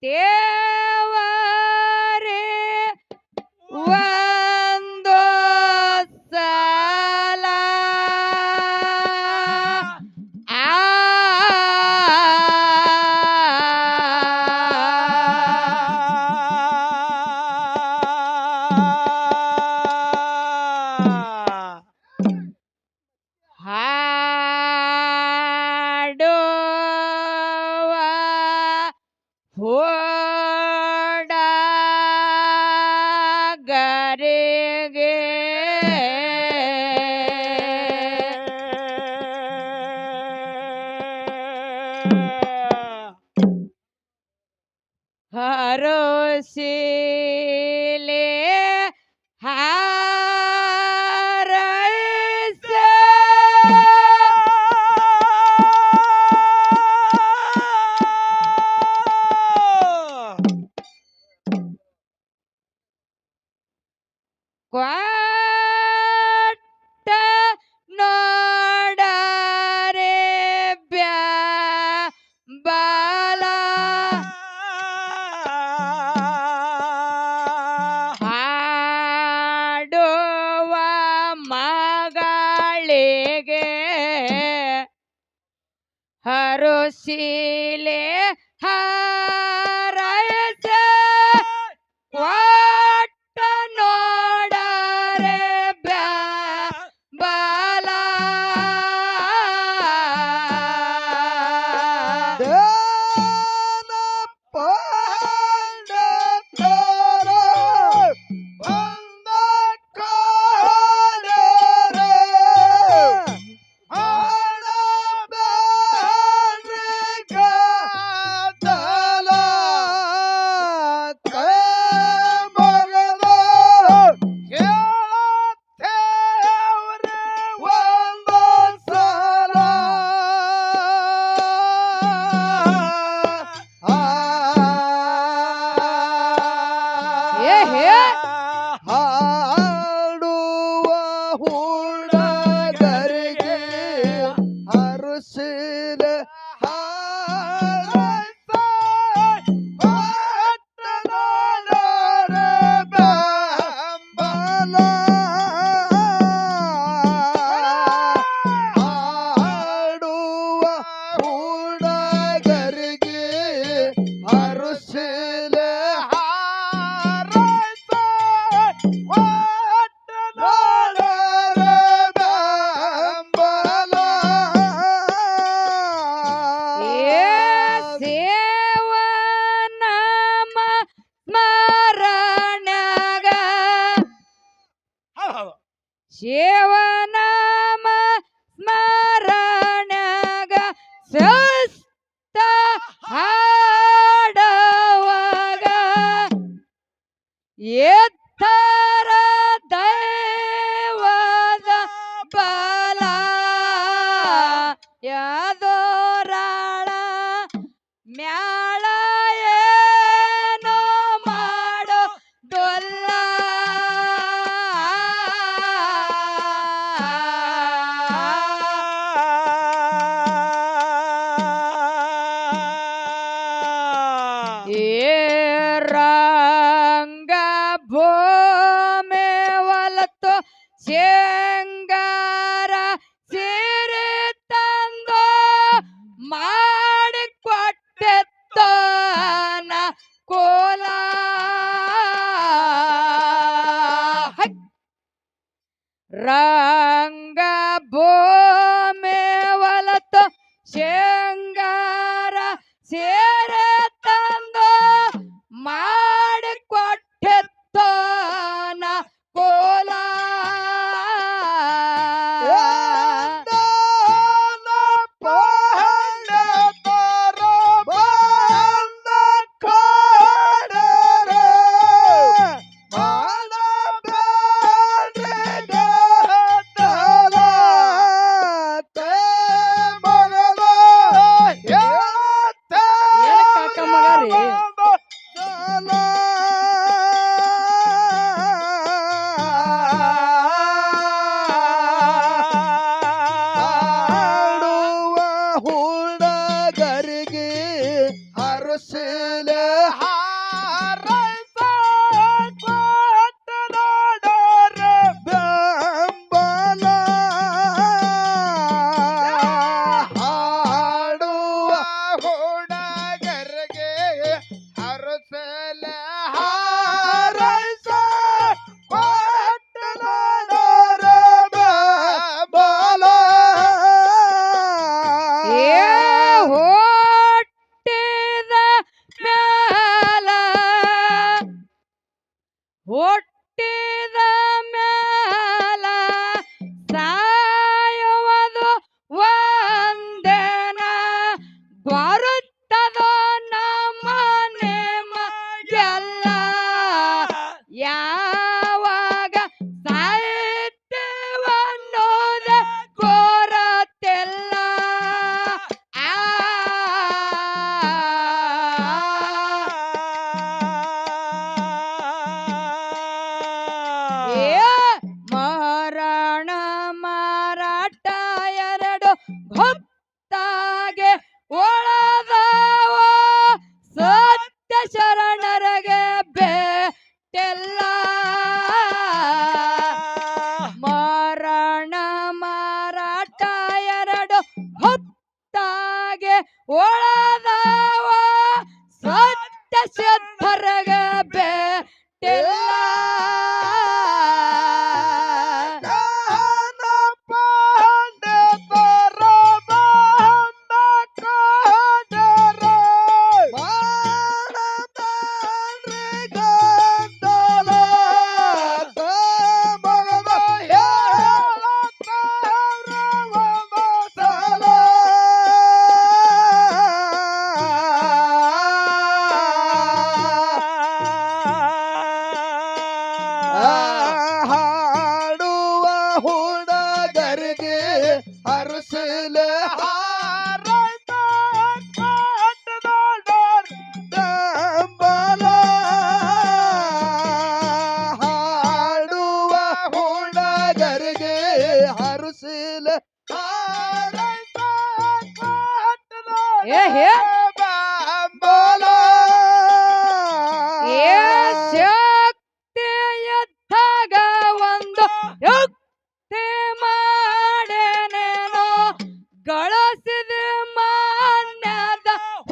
they ಹರೋಸಿಲೆ cot ಏ ಹೇ. ಹಾಡುವ જેવા Ding.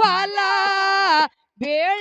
ಮಾನ್ಯದ ಫಲ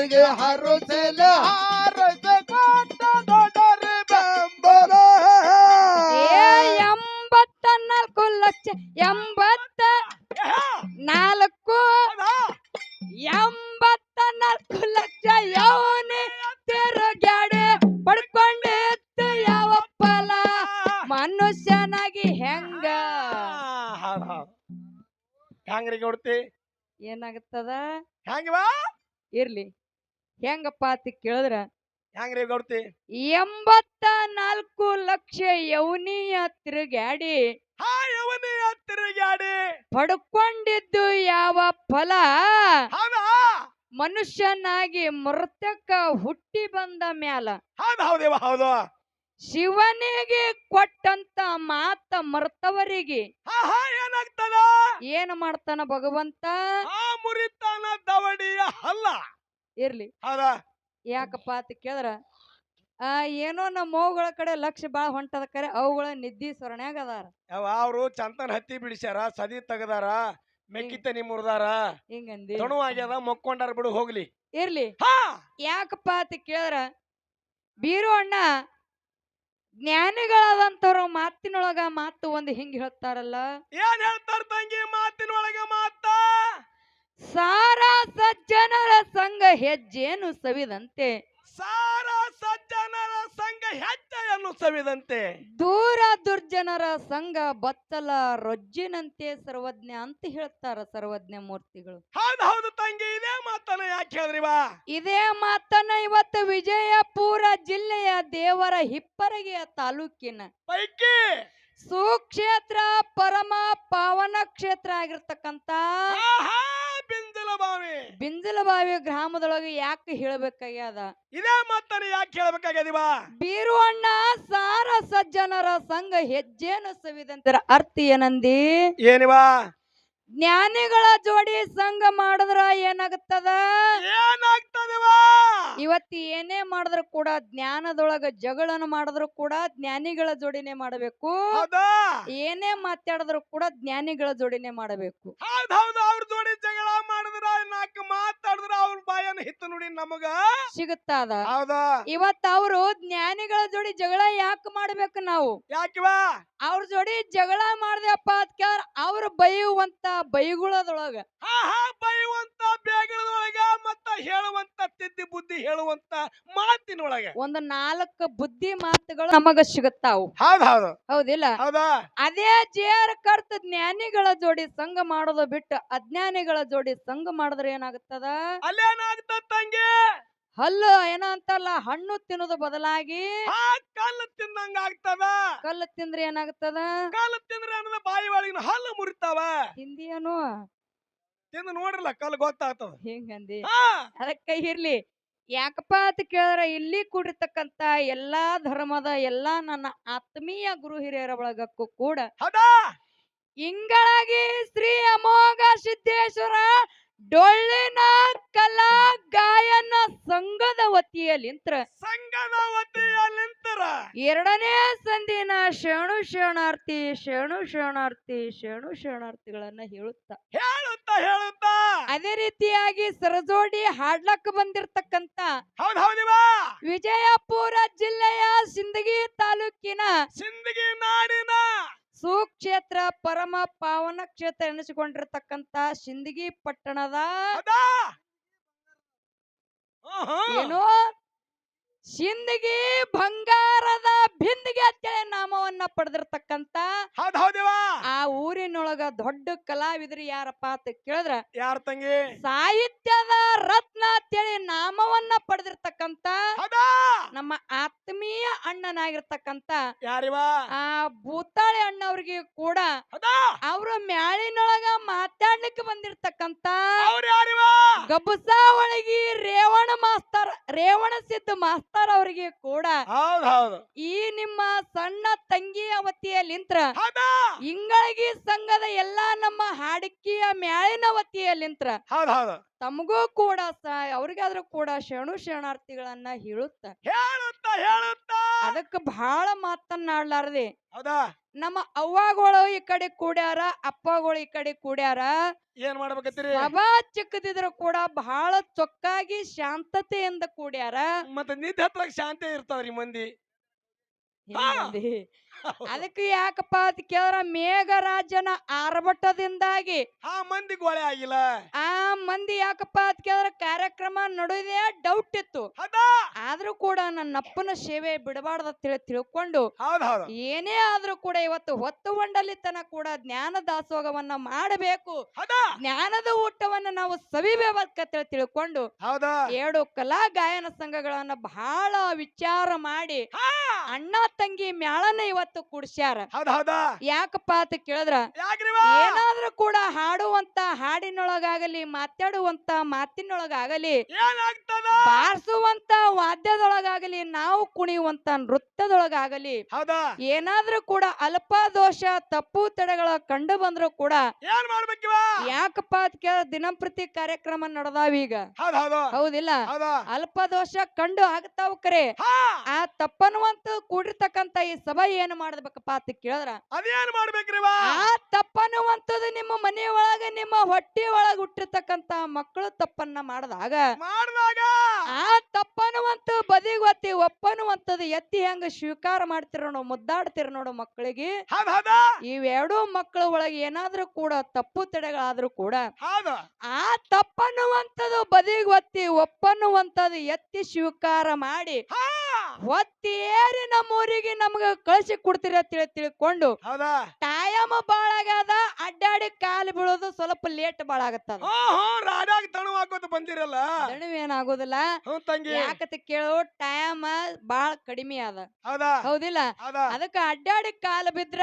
ಹುಡುಗರಿಗೆ ಹರುಸಲ ಹಾರಸ ಕೊಟ್ಟ ದೊಡ್ಡರ ಬೆಂಬಲ ಏ ಎಂಬತ್ತ ನಾಲ್ಕು ಲಕ್ಷ ಎಂಬತ್ತ ನಾಲ್ಕು ಎಂಬತ್ತ ನಾಲ್ಕು ಲಕ್ಷಯವನೇ ತಿರುಗಾಡೆ ಪಡ್ಕೊಂಡಿತ್ತು ಯಾವ ಫಲ? ಮನುಷ್ಯನಾಗಿ ಹೆಂಗ? ಹ್ಯಾಂಗ್ರಿ ಕೊಡ್ತಿ ಏನಾಗುತ್ತದ? ಹ್ಯಾಂಗವಾ ಇರ್ಲಿ. ಹೆಂಗಪ್ಪ ಅಂತ ಕೇಳಿದ್ರ ಹೆಂಗ್ರಿ ಗೌಡ್ತಿ? ಎಂಬತ್ತ ನಾಲ್ಕು ಲಕ್ಷ ಯವನಿಯ ತಿರುಗಾಡಿ ಹಾ ಯವನಿಯ ತಿರುಗಾಡಿ ಪಡ್ಕೊಂಡಿದ್ದು ಯಾವ ಫಲ? ಹೌದಾ? ಮನುಷ್ಯನಾಗಿ ಮೃತಕ ಹುಟ್ಟಿ ಬಂದ ಮ್ಯಾಲ. ಹೌದು ಹೌದೇವ ಹೌದು. ಶಿವನಿಗೆ ಕೊಟ್ಟಂತ ಮಾತ ಮರ್ತವರಿಗೆ. ಹಾ ಹಾ ಏನಾಗ್ತದ? ಏನ್ ಮಾಡ್ತಾನ ಭಗವಂತ? ಆ ಮುರಿತಾನ ದವಡಿಯ ಹಲ್ಲ. ಇರ್ಲಿ. ಹೌದಾ? ಯಾಕಪ್ಪ ಅಂತ ಕೇಳಿದ್ರ ಆ ಏನೋ ನಮ್ಮ ಅವುಗಳ ಕಡೆ ಲಕ್ಷ ಬಾಳ ಹೊಂಟದ ಕರೆ ಅವುಗಳ ನಿದ್ದಿ ಸೊರಣ್ಯಾಗ ಅದಾರ. ಅವರು ಚಂತನ್ ಹತ್ತಿ ಬಿಡಿಸ್ಯಾರ ಸದಿ ತೆಗದಾರ ಮೆಕ್ಕಿತನಿ ಮುರ್ದಾರ. ಹಿಂಗಂದಿ. ತಣು ಆಗ್ಯದ ಮೊಕ್ಕೊಂಡಾರ ಬಿಡು ಹೋಗ್ಲಿ. ಇರ್ಲಿ. ಹಾ! ಯಾಕಪ್ಪ ಅಂತ ಕೇಳಿದ್ರ ಬೀರು ಅಣ್ಣ ಜ್ಞಾನಿಗಳಾದಂತವ್ರ ಮಾತಿನೊಳಗ ಮಾತು ಒಂದು ಹಿಂಗ್ ಹೇಳ್ತಾರಲ್ಲ. ಏನ್ ಹೇಳ್ತಾರ ತಂಗಿ ಮಾತಿನೊಳಗ ಮಾತಾ? ಸಾರ ಸಜ್ಜನರ ಸಂಘ ಹೆಜ್ಜೆಯನ್ನು ಸವಿದಂತೆ ಸಾರ ಸಜ್ಜನರ ಸಂಘ ಹೆಜ್ಜೆಯನ್ನು ಸವಿದಂತೆ. ದೂರ ದುರ್ಜನರ ಸಂಘ ಬತ್ತಲ ರೊಜ್ಜಿನಂತೆ ಸರ್ವಜ್ಞ ಅಂತ ಹೇಳ್ತಾರ ಸರ್ವಜ್ಞ ಮೂರ್ತಿಗಳು. ಹೌದು ಹೌದು ತಂಗಿ ಇದೇ ಮಾತನ್ನ ಯಾಕೆ ಹೇಳಿದ್ರಿ ಬಾ? ಇದೇ ಮಾತನ್ನ ಇವತ್ತು ವಿಜಯಪುರ ಜಿಲ್ಲೆಯ ದೇವರ ಹಿಪ್ಪರಗೆಯ ತಾಲೂಕಿನ ಪೈಕಿ ಸುಕ್ಷೇತ್ರ ಪರಮ ಪಾವನ ಕ್ಷೇತ್ರ ಆಗಿರ್ತಕ್ಕಂತ ಆಹಾ, ಬಿಂದಿಲ ಬಾವಿ ಬಿಂಜಲಬಾವಿ ಗ್ರಾಮದೊಳಗೆ ಯಾಕೆ ಹೇಳಬೇಕಾಗ್ಯದ? ಇದೇ ಮಾತನ್ನ ಯಾಕೆ ಹೇಳಬೇಕಾಗ್ಯದ ಬಾ ಬೀರುವಣ್ಣ ಸಾರ ಸಜ್ಜನರ ಸಂಘ ಹೆಜ್ಜೇನು ಸವಿದಂತರ ಅರ್ಥ ಏನಂದಿ? ಏನಿವಾ? ಜ್ಞಾನಿಗಳ ಜೋಡಿ ಸಂಘ ಮಾಡಿದ್ರ ಏನಾಗುತ್ತದ? ಇವತ್ತು ಏನೇ ಮಾಡಿದ್ರು ಕೂಡ ಜ್ಞಾನದೊಳಗ ಜಗಳನ ಮಾಡಿದ್ರು ಕೂಡ ಜ್ಞಾನಿಗಳ ಜೋಡಿನೇ ಮಾಡಬೇಕು. ಏನೇ ಮಾತಾಡಿದ್ರು ಕೂಡ ಜ್ಞಾನಿಗಳ ಜೋಡಿನೇ ಮಾಡಬೇಕು. ಹೌದ್ ಹೌದು ಅವ್ರ ಜೋಡಿ ಜಗಳ ಮಾಡಿದ್ರ ನಾಲ್ಕು ಮಾತಾಡಿದ್ರ ಅವ್ರ ಬಾಯನ್ನ ಹಿತ್ತು ನೋಡಿ ನಮಗ. ಸಿಗುತ್ತಾದ? ಇವತ್ತ ಅವರು ಜ್ಞಾನಿಗಳ ಜೋಡಿ ಜಗಳ ಯಾಕೆ ಮಾಡ್ಬೇಕು ನಾವು? ಯಾಕಿವಾ? ಅವ್ರ ಜೋಡಿ ಜಗಳ ಮಾಡ್ದೆಪ್ಪ ಅದ್ಕ ಅವ್ರ ಬೈಯುವಂತ ಬೈಗುಳದೊಳಗ. ಬೈಯುವಂತ ಬೇಗದೊಳಗ ಮತ್ತ ಹೇಳುವಂತ ತಿದ್ದಿ ಬುದ್ಧಿ ಹೇಳುವಂತ ಮಾತಿನೊಳಗೆ. ಒಂದು ನಾಲ್ಕು ಬುದ್ಧಿ ಮಾತುಗಳು ನಮಗ ಸಿಗುತ್ತಾವು. ಹೌದ್ ಹೌದು. ಹೌದಿಲ್ಲ? ಹೌದಾ? ಅದೇ ಜೇರ್ ಕರ್ತ ಜ್ಞಾನಿಗಳ ಜೋಡಿ ಸಂಘ ಮಾಡೋದು ಬಿಟ್ಟು ಅಜ್ಞಾನಿಗಳ ಜೋಡಿ ಸಂಘ ಮಾಡಿದ್ರೆ ಏನಾಗುತ್ತದ? ಅಲ್ಲೇನಾಗ್ತ ತಂಗಿ? ಹಲ್ಲು ಏನ ಅಂತಲ್ಲ ಹಣ್ಣು ತಿನ್ನೋದು ಬದಲಾಗಿ ಆ ಕಲ್ಲು ತಿಂದಂಗ ಆಗ್ತದ. ಕಲ್ಲು ತಿಂದ್ರೆ ಏನಾಗುತ್ತದ? ಕಲ್ಲು ತಿಂದ್ರೆ ಅನ್ನದ ಬಾಯಿ ಒಳಗಿನ ಹಲ್ಲು ಮುರಿತಾವ. ಹಿಂದಿಯನು ತಿಂದು ನೋಡ್ರಲ್ಲ ಕಲ್ಲು ಗೊತ್ತಾಗ್ತದ. ಹಿಂಗಂದಿ? ಹಾ. ಅದಕ್ಕೆ ಇರ್ಲಿ. ಯಾಕಪ್ಪ ಅಂತ ಕೇಳಿದ್ರೆ ಇಲ್ಲಿ ಕೂಡಿರ್ತಕ್ಕಂತ ಎಲ್ಲಾ ಧರ್ಮದ ಎಲ್ಲಾ ನನ್ನ ಆತ್ಮೀಯ ಗುರು ಹಿರಿಯರ ಬಳಗಕ್ಕೂ ಕೂಡ ಹೌದಾ? ಇಂಗಳಾಗಿ ಶ್ರೀ ಅಮೋಘ ಸಿದ್ದೇಶ್ವರ ಡೊಳ್ಳಿನ ಕಲಾ ಗಾಯನ ಸಂಘದ ವತಿಯಲ್ಲಿಂತ್ರ ಸಂಘದ ವತಿಯಲ್ಲಿಂತರ ಎರಡನೇ ಸಂದಿನ ಶರಣು ಶರಣಾರ್ಥಿ ಶರಣು ಶರಣಾರ್ಥಿ ಶರಣು ಶರಣಾರ್ಥಿಗಳನ್ನ ಹೇಳುತ್ತ. ಹೇಳುತ್ತಾ ಹೇಳುತ್ತಾ. ಅದೇ ರೀತಿಯಾಗಿ ಸರಜೋಡಿ ಹಾಡ್ಲಕ್ ಬಂದಿರತಕ್ಕಂತ ವಿಜಯಪುರ ಜಿಲ್ಲೆಯ ಸುಕ್ಷೇತ್ರ ಪರಮ ಪಾವನ ಕ್ಷೇತ್ರ ಎನಿಸಿಕೊಂಡಿರತಕ್ಕಂತ ಸಿಂದಗಿ ಪಟ್ಟಣದ. ಏನು ಸಿಂದಗಿ ಬಂಗಾರದ ಬಿಂದಿಗೆ ಅಂತೇಳಿ ನಾಮವನ್ನ ಪಡೆದಿರ್ತಕ್ಕಂತ ಹೌದ್ ಹೌದಿವಾ ಆ ಊರಿನೊಳಗ ದೊಡ್ಡ ಕಲಾವಿದ್ರಿ ಯಾರಪ್ಪ ಅಂತ ಕೇಳಿದ್ರ ಯಾರ ತಂಗಿ? ಸಾಹಿತ್ಯದ ರತ್ನ ಅಂತೇಳಿ ನಾಮವನ್ನ ಪಡೆದಿರ್ತಕ್ಕಂತ ಹೌದಾ? ನಮ್ಮ ಆತ್ಮೀಯ ಅಣ್ಣನಾಗಿರ್ತಕ್ಕಂತ ಯಾರಿವಾ? ಆ ಭೂತಾಳೆ ಅಣ್ಣವ್ರಿಗೆ ಕೂಡ ಹೌದಾ? ಅವ್ರ ಮ್ಯಾಳಿನೊಳಗ ಮಾತಾಡ್ಲಿಕ್ಕೆ ಬಂದಿರ್ತಕ್ಕಂತ ಅವ್ರ ಯಾರಿವಾ? ಗಬ್ಬಸ ಒಳಗಿ ರೇವಣ ಮಾಸ್ತರ್ ರೇವಣ ಸಿದ್ಧ ಮಾಸ್ತರ್ ಅವರಿಗೆ ಕೂಡ ಹೌದ್ ಹೌದು. ಈ ನಿಮ್ಮ ಸಣ್ಣ ತಂಗಿಯ ವತಿಯಲ್ಲಿಂತ್ರ ಇಂಗಳಗಿ ಸಂಘದ ಎಲ್ಲಾ ನಮ್ಮ ಹಾಡಿಕೆಯ ಮ್ಯಾಳಿನ ವತಿಯಲ್ಲಿಂತ್ರ ತಮಗೂ ಕೂಡ ಅವ್ರಿಗಾದ್ರೂ ಕೂಡ ಶರಣು ಶರಣಾರ್ಥಿಗಳನ್ನ ಹೇಳುತ್ತ. ಹೇಳುತ್ತಾ ಹೇಳುತ್ತಾ. ಅದಕ್ಕೆ ಬಹಳ ಮಾತನ್ನಾಡ್ಲಾರ್ದೆ. ನಮ್ಮ ಅವ್ವಗಳು ಈ ಕಡೆ ಕೂಡ್ಯಾರ ಅಪ್ಪಗಳು ಈ ಕಡೆ ಕೂಡ್ಯಾರ. ಏನ್ ಮಾಡ್ಬೇಕತ್ತೀರಿ? ಸಭಾ ಚಿಕ್ಕದಿದ್ರು ಕೂಡ ಬಹಳ ಚೊಕ್ಕಾಗಿ ಶಾಂತತೆಯಿಂದ ಕೂಡ್ಯಾರ. ಮತ್ತೆ ನಿದ್ದೆ ಹತ್ರ ಶಾಂತಿ ಇರ್ತಾವ್ರಿ ಮಂದಿ. ಹಿಂಗಂದಿ. ಅದಕ್ಕೆ ಯಾಕಪ್ಪ ಅಂತ ಕೇಳಿದ್ರ ಮೇಘರಾಜನ ಆರ್ಭಟದಿಂದಾಗಿ. ಆ ಮಂದಿ ಗೋಳೆ ಆಗಿಲ್ಲ. ಆ ಮಂದಿ ಯಾಕಪ್ಪ ಅಂತ ಕೇಳ್ರ ಕಾರ್ಯಕ್ರಮ ನಡೆದೇ ಡೌಟ್ ಇತ್ತು. ಆದ್ರೂ ಕೂಡ ನನ್ನ ಅಪ್ಪನ ಸೇವೆ ಬಿಡಬಾರ್ದ ತಿಳಿ ತಿಳ್ಕೊಂಡು ಏನೇ ಆದ್ರೂ ಕೂಡ ಇವತ್ತು ಹೊತ್ತು ತನ ಕೂಡ ಜ್ಞಾನ ದಾಸೋಗವನ್ನ ಮಾಡಬೇಕು. ಜ್ಞಾನದ ಊಟವನ್ನ ನಾವು ಸವಿಬೇಕಂತ ತಿಳ್ಕೊಂಡು ಹೌದಾ? ಎರಡು ಕಲಾ ಗಾಯನ ಸಂಘಗಳನ್ನ ಬಹಳ ವಿಚಾರ ಮಾಡಿ ಅಣ್ಣ ತಂಗಿ ಮ್ಯಾಳನ ಇವತ್ತು ಕುಡ್ಸ್ಯಾರ. ಹೌದ್ ಹೌದಾ? ಯಾಕಪ್ಪ ಅಂತ ಕೇಳಿದ್ರ? ಏನಾದ್ರೂ ಕೂಡ ಹಾಡುವಂತ ಹಾಡಿನೊಳಗಾಗಲಿ ಮಾತಾಡುವಂತ ಮಾತಿನೊಳಗಾಗಲಿ ಬಾರಿಸುವಂತ ವಾದ್ಯದೊಳಗಾಗಲಿ ನಾವು ಕುಣಿಯುವಂತ ನೃತ್ಯದೊಳಗಾಗಲಿ ಏನಾದ್ರೂ ಕೂಡ ಅಲ್ಪ ದೋಷ ತಪ್ಪು ತಡೆಗಳ ಕಂಡು ಬಂದ್ರು ಕೂಡ ಯಾಕಪ್ಪ ಅಂತ ಕೇಳ ದಿನಂಪ್ರತಿ ಕಾರ್ಯಕ್ರಮ ನಡೆದಾವ ಈಗ. ಹೌದು ಹೌದಿಲ್ಲ? ಹೌದಾ? ಅಲ್ಪ ದೋಷ ಕಂಡು ಆಗ್ತಾವ ಕರೆ. ಆ ತಪ್ಪನ್ನುವಂತ ಕೂಡಿರ್ತಕ್ಕಂತ ಈ ಸಭೆ ಏನ್ ಮಾಡ್ಬೇಕಪ್ಪ ಅಂತ ಕೇಳಿದ್ರ ಅದೇನ್ ಮಾಡ್ಬೇಕ್ರಿ ಆ ತಪ್ಪನ್ನುವಂಥದ್ದು ನಿಮ್ಮ ಮನೆ ಒಳಗ ನಿಮ್ಮ ಹೊಟ್ಟೆ ಒಳಗ ಹುಟ್ಟಿರ್ತಕ್ಕಂತ ಮಕ್ಕಳು ತಪ್ಪನ್ನ ಮಾಡಿದಾಗ ಮಾಡಿದಾಗ? ಆ ತಪ್ಪನ್ನುವಂತ ಬದಿಗೆ ಬದಿಗೊತ್ತಿ ಒಪ್ಪನ್ನುವಂಥದ್ದು ಎತ್ತಿ ಹೆಂಗ ಸ್ವೀಕಾರ ಮಾಡ್ತಿರ ನೋಡು ಮುದ್ದಾಡ್ತಿರ ನೋಡು ಮಕ್ಕಳಿಗೆ. ಇವೆರಡೂ ಮಕ್ಕಳ ಒಳಗೆ ಏನಾದ್ರೂ ಕೂಡ ತಪ್ಪು ತಡೆಗಳಾದ್ರೂ ಕೂಡ ಆ ತಪ್ಪನ್ನುವಂಥದ್ದು ಬದಿಗೊತ್ತಿ ಒಪ್ಪನ್ನುವಂಥದ್ದು ಎತ್ತಿ ಸ್ವೀಕಾರ ಮಾಡಿ ಹಾ ಒತ್ತಿ ಏರಿ ನಮ್ಮೂರಿಗೆ ನಮ್ಗ ಕಳಿಸಿ ಕೊಡ್ತೀರ ತಿಳಿ ತಿಳ್ಕೊಂಡು ಹೌದಾ? ಟೈಮ್ ಆಗ್ಯಾದ ಅಡ್ಡಾಡಿ ಕಾಲು ಬೀಳೋದು ಸ್ವಲ್ಪ ಲೇಟ್ ಬಾಳ ಹ್ಞೂ ಹಾ ರಾಡ್ಯಾಗ ತಣು ಹಾಕೋತ ಬಂದಿರಲ್ಲ? ದಣವೇನಾಗೋದಿಲ್ಲ ಹ್ಞೂ ತಂಗಿ. ಯಾಕಂತ ಕೇಳೋ ಟೈಮ್ ಬಾಳ ಕಡಿಮೆ ಅದ. ಹೌದಾ? ಹೌದಿಲ್ಲ? ಹೌದಾ? ಅದಕ್ಕ ಅಡ್ಡಾಡಿ ಕಾಲು ಬಿದ್ರ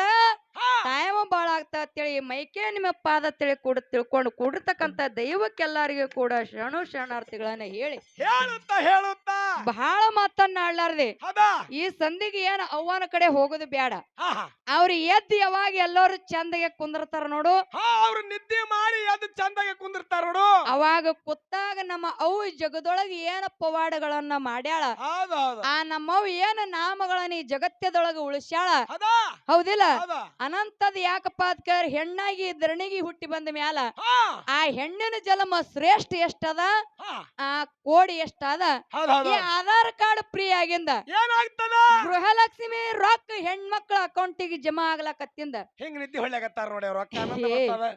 ಹಾ. ಟೈಮ್ ಬಾಳ ಆಗ್ತಾ ಅಂತೇಳಿ ಮೈಕೆ ನಿಮ್ಮ ಪಾದ ತಿಳಿ ಕೂಡ ತಿಳ್ಕೊಂಡು ಕೂಡಿರ್ತಕ್ಕಂತ ದೈವಕ್ಕೆಲ್ಲರಿಗೂ ಕೂಡ ಶರಣು ಶರಣಾರ್ಥಿಗಳನ್ನ ಹೇಳಿ ಹೇಳುತ್ತಾ ಹೇಳುತ್ತ? ಬಹಳ ಮಾತನ್ನ ಆಡ್ಲಾರ್ದೆ ಹೌದಾ? ಈ ಸಂಧಿಗೆ ಏನ್ ಅವ್ವನ ಕಡೆ ಹೋಗೋದು ಬೇಡ ಅವ್ರ ಎದ್ದು ಯಾವಾಗ ಎಲ್ಲರೂ ಚಂದಗೆ ಕುಂದಿರ್ತಾರ ನೋಡು. ಅವ್ರು ನಿದ್ದೆ ಮಾಡಿ ಎದ್ದು ಚಂದಗೆ ಕುಂದಿರ್ತಾರ ನೋಡು. ಅವಾಗ ಕುತ್ತಾಗ ನಮ್ಮ ಅವು ಜಗದೊಳಗ ಏನ ಪವಾಡಗಳನ್ನ ಮಾಡ್ಯಾಳ. ಆ ನಮ್ಮವ್ ಏನ ನಾಮಗಳನ್ನ ಈ ಜಗತ್ತದೊಳಗ ಉಳಿಸ್ಯಾಳ. ಹೌದಾ? ಹೌದಿಲ್ಲ? ಅನಂತದ ಯಾಕಪ್ಪ ಅದ್ಕರ್ ಹೆಣ್ಣಾಗಿ ಧರಣಿಗೆ ಹುಟ್ಟಿ ಬಂದ ಮ್ಯಾಲ ಆ ಹೆಣ್ಣಿನ ಜನ್ಮ ಶ್ರೇಷ್ಠ ಎಷ್ಟದ? ಆ ಕೋಡಿ ಎಷ್ಟದ? ಈ ಆಧಾರ್ ಕಾರ್ಡ್ ಫ್ರೀ ಆಗಿಂದ ಏನಾಗ್ತದ? ಗೃಹಲಕ್ಷ್ಮಿ ರೊಕ್ಕ ಹೆಣ್ಮಕ್ಳ ಅಕೌಂಟಿಗೆ ಜಮಾ ಆಗ್ಲಕತ್ತಿಂದ. ಹಿಂಗ್ ನಿದ್ದಿ ನೋಡಿ ಅವ್ರ ಏ. ಬರ್ತದ.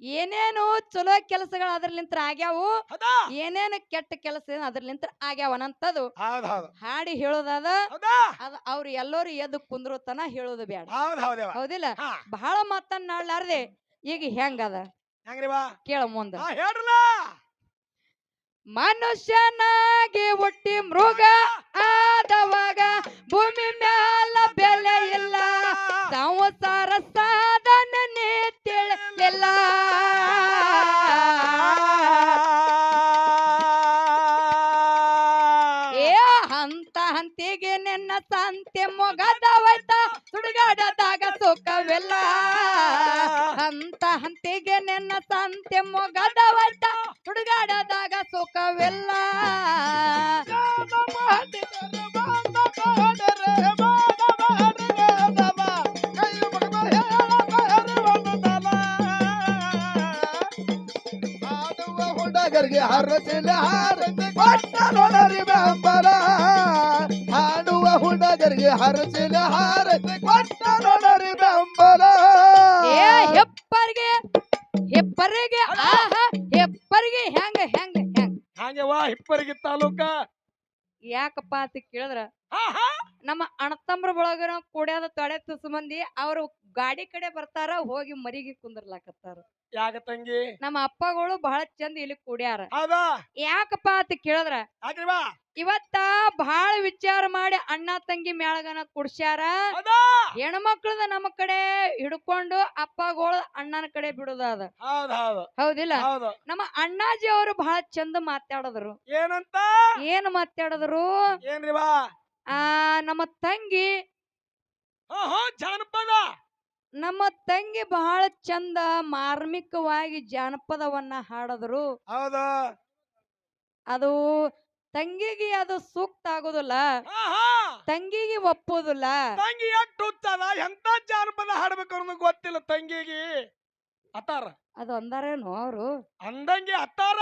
ಏನೇನು ಚಲೋ ಕೆಲಸಗಳು ಅದ್ರಲಿಂತ್ರ ಆಗ್ಯಾವು. ಹೌದಾ? ಏನೇನು ಕೆಟ್ಟ ಕೆಲಸ ಅದ್ರಲಿಂತ್ರ ಆಗ್ಯಾವ ಅನಂತದು ಹೌದು ಹೌದು ಹಾಡಿ ಹೇಳೋದಾದ. ಹೌದಾ? ಅದ ಅವ್ರು ಎಲ್ಲರೂ ಎದ್ದು ಕುಂದ್ರತನ ಹೇಳೋದು ಬೇಡ ಹೌದು ಹೌದೇವ ಹೌದಿಲ್ಲ? ಹಾ. ಬಹಳ ಮಾತನ್ನಾಡ್ಲಾರ್ದೆ. ಈಗ ಹೆಂಗದ? ಹೆಂಗ್ರಿ ಬಾ ಕೇಳ ಮುಂದ. ಹಾ ಹೇಳ್ರಲ್ಲ ಮನುಷ್ಯನಾಗಿ ಹುಟ್ಟಿ ಮೃಗ ಆದವಾಗ ಭೂಮಿ ಮ್ಯಾಲ ಬೆಲೆ ಇಲ್ಲ. ಸಂಸಾರ ಸಾಧನೆ ತಿಳಿಲಿಲ್ಲ. ಏ, ಹಂತ ಹಂತಿಗೆ ನಿನ್ನ ಸಂತೆ ಮೊಗದವೈತ ಸುಡುಗಾಡದಾಗ ಸುಖವಿಲ್ಲ ಹಂತ ಹಂತಿಗೆ ನಿನ್ನ ಸಂತೆ ಮೊಗದವೈತ ಸುಡುಗಾಡದಾಗ ಸುಖವಿಲ್ಲ ಹುಡುಗರಿಗೆ ಹರಸಿನ ಹಾರತಿ ಕೊಟ್ಟ ನೋಡರಿ ಬೆಂಬಲ ಹಾಡುವ ಹುಡುಗರಿಗೆ ಹರಸಿನ ಹಾರತಿ ಹಾಗೆ ಹಿಪ್ಪರಿಗೆ ತಾಲೂಕ? ಯಾಕಪ್ಪ ಅಂತ ಕೇಳಿದ್ರ ನಮ್ಮ ಅಣ್ಣತಮ್ರ ಒಳಗ ಕೂಡ್ಯಾದ ತೊಡೆ ತುಸು ಮಂದಿ ಅವ್ರು ಗಾಡಿ ಕಡೆ ಬರ್ತಾರ ಹೋಗಿ ಮರಿಗೆ ಕುಂದರ್ಲಾಕತ್ತಾರ. ಯಾಕ ತಂಗಿ? ನಮ್ಮ ಅಪ್ಪಗಳು ಬಹಳ ಚಂದ ಇಲ್ಲಿ ಕುಡ್ಯಾರ. ಹೌದಾ? ಯಾಕಪ್ಪ ಅಂತ ಕೇಳಿದ್ರ? ಯಾಕ್ರಿ ಬಾ? ಇವತ್ತ ಬಹಳ ವಿಚಾರ ಮಾಡಿ ಅಣ್ಣ ತಂಗಿ ಮ್ಯಾಳಗನ ಕುಡ್ಸ್ಯಾರ. ಹೌದಾ? ಹೆಣ್ಮಕ್ಳದ ನಮ್ಮ ಕಡೆ ಹಿಡ್ಕೊಂಡು ಅಪ್ಪಗಳು ಅಣ್ಣನ ಕಡೆ ಬಿಡುದ ಹೌದು ಹೌದು. ಹೌದಿಲ್ಲ? ಹೌದು. ನಮ್ಮ ಅಣ್ಣಾಜಿ ಅವರು ಬಹಳ ಚಂದ ಮಾತಾಡಿದ್ರು. ಏನಂತ? ಏನ್ ಮಾತಾಡಿದ್ರು? ಏನ್ರಿ ಬಾ? ಆ ನಮ್ಮ ತಂಗಿ ಹಾ ಹಾ ಜಾನಪದ! ನಮ್ಮ ತಂಗಿ ಬಹಳ ಚಂದ ಮಾರ್ಮಿಕವಾಗಿ ಜಾನಪದವನ್ನ ಹಾಡಿದ್ರು. ಹೌದು? ಅದು ತಂಗಿಗೆ ಅದು ಸೂಕ್ತ ಆಗುದಿಲ್ಲ. ತಂಗಿಗೆ ಒಪ್ಪೋದಿಲ್ಲ. ತಂಗಿ ಎಷ್ಟು ಹುಚ್ಚದ? ಎಂತ ಜಾನಪದ ಹಾಡ್ಬೇಕು ಅನ್ನೋದು ಗೊತ್ತಿಲ್ಲ ತಂಗಿಗೆ. ಅತ್ತಾರ? ಅದು ಅಂದಾರೇನು ಅವರು? ಅಂದಂಗೆ ಅತ್ತಾರ?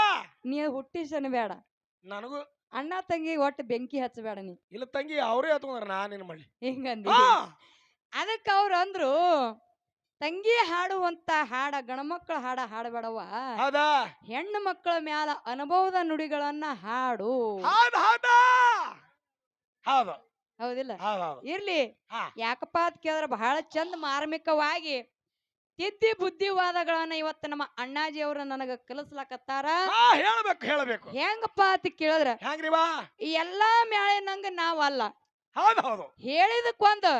ನೀ ಹುಟ್ಟಿಸನ ಬೇಡ. ನನಗೂ ಅಣ್ಣ ತಂಗಿ ಒಟ್ಟು ಬೆಂಕಿ ಹಚ್ಚಬೇಡ ನೀ. ಇಲ್ಲ ತಂಗಿ ಅವರೇ ಹತ್ಕೊಂಡ್ರ ನಾನೇನ್ ಮಾಡ್ಲಿ ಹಿಂಗಂದಿ? ಅದಕ್ಕೆ ಅವ್ರು ಅಂದ್ರು ತಂಗಿ ಹಾಡುವಂತ ಹಾಡ ಗಣಮಕ್ಕಳ ಹಾಡ ಹಾಡಬೇಡವ ಹೌದಾ? ಹೆಣ್ಣು ಮಕ್ಕಳ ಮ್ಯಾಲ ಅನುಭವದ ನುಡಿಗಳನ್ನ ಹಾಡು. ಹೌದು ಹೌದಾ. ಹೌದು. ಹೌದಿಲ್ಲ? ಹೌದು ಹೌದು. ಇರ್ಲಿ. ಯಾಕಪ್ಪ ಅಂತ ಕೇಳಿದ್ರೆ ಬಹಳ ಚಂದ ಮಾರ್ಮಿಕವಾಗಿ ತಿದ್ದಿ ಬುದ್ಧಿವಾದಗಳನ್ನ ಇವತ್ತು ನಮ್ಮ ಅಣ್ಣಾಜಿ ಅವರು ನನಗ ಕಲಿಸ್ಲಾಕತ್ತಾರ. ಹೇಳ್ಬೇಕು ಹೇಳ್ಬೇಕು. ಹೆಂಗಪ್ಪ ಅಂತ ಕೇಳಿದ್ರ ಎಲ್ಲಾ ಈ ಎಲ್ಲಾ ಮ್ಯಾಳಿನಂಗ ನಾವಲ್ಲ. ಹೌದು ಹೌದು. ಹೇಳಿದಕ್ಕೊಂದು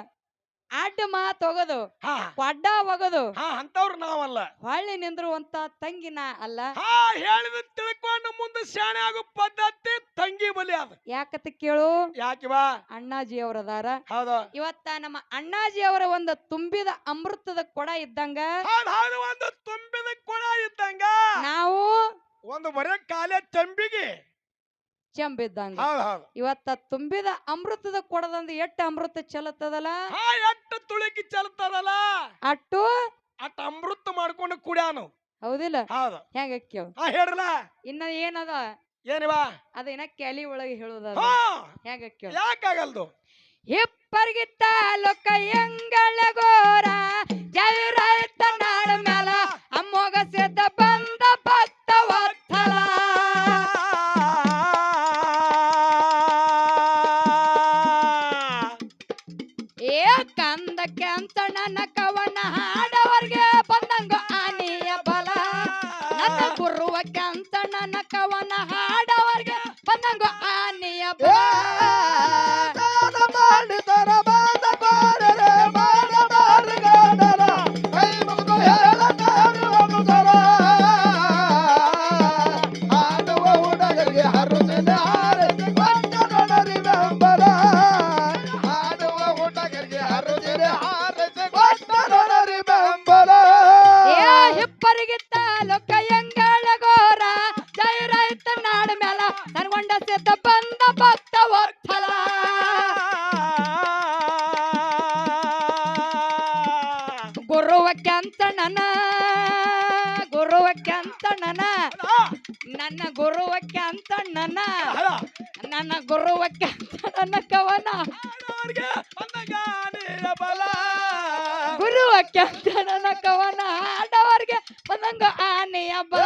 ಅಡ್ಡ ಮಾತ್ ಹೋಗೋದು ಹಾ. ಕೊಡ್ಡ ಹೋಗೋದು ಹಾ ಅಂತವ್ರು ನಾವಲ್ಲ. ಹೊಳ್ಳಿ ನಿಂದ್ರುವಂತ ತಂಗಿನ ಅಲ್ಲ. ಹಾ ಹೇಳಿದ ತಿಳ್ಕೊಂಡು ಮುಂದೆ ಶಾಣೆ ಆಗೋ ಪದ್ಧತಿ ತಂಗಿ ಬಲಿ ಅದ. ಯಾಕತ್ತ ಕೇಳು? ಯಾಕೆ ಬಾ? ಅಣ್ಣಾಜಿ ಅವರದಾರ ಹೌದು. ಇವತ್ತ ನಮ್ಮ ಅಣ್ಣಾಜಿ ಅವರ ಒಂದು ತುಂಬಿದ ಅಮೃತದ ಕೊಡ ಇದ್ದಂಗ. ಹೌದು ಹೌದು ಒಂದು ತುಂಬಿದ ಕೊಡ ಇದ್ದಂಗ. ನಾವು ಒಂದು ಬರೇ ಕಾಲೇ ತಂಬಿಗೆ. ಚೆಂಬಿದ್ದಂಗ ಇವತ್ತ ತುಂಬಿದ ಅಮೃತದ ಕೊಡದಂದ ಎಟ್ಟ ಅಮೃತ ಚಲತದಲ್ಲ ಎಟ್ಟು ತುಳಿಕಿ ಚಲತದಲ್ಲ ಅಟ್ಟು? ಅಟ್ಟ ಅಮೃತ ಮಾಡ್ಕೊಂಡು ಕುಡ್ಯಾನು. ಹೌದಿಲ್ಲ? ಹೆಂಗ ಕೇಳ ಇನ್ನ ಏನದ? ಏನಿವಾ? ಅದ ಇನ್ನ ಒಳಗೆ ಹೇಳುದ ಹೆಂಗ ಕೇಳ ಯಾಕಾಗಲ್ದು? ಹಿಪ್ಪರ್ಗಿತ್ತ ಲೊಕ್ಕ ಎಂಗಳ ಗೋರ ಜೈರಾಯ್ತ ನಾಳ ಮ್ಯಾಲ ಅಮ್ಮೋಗ ಸೇತ ಬಂದ ಭಕ್ತ ವತ್ತಲ ನನ್ನ ಗುರುವಕ್ಕೆ ಅಂತ ನನ್ನ ನನ್ನ ಗುರುವಕ್ಕೆ ಅಂತ ನನ್ನ ಕವನ. ಗುರುವಕ್ಕೆ ಅಂತ ನನ್ನ ಕವನ. ಆಡವರಿಗೆ ಬಂದಂಗ ಆನೆಯ ಬಲ.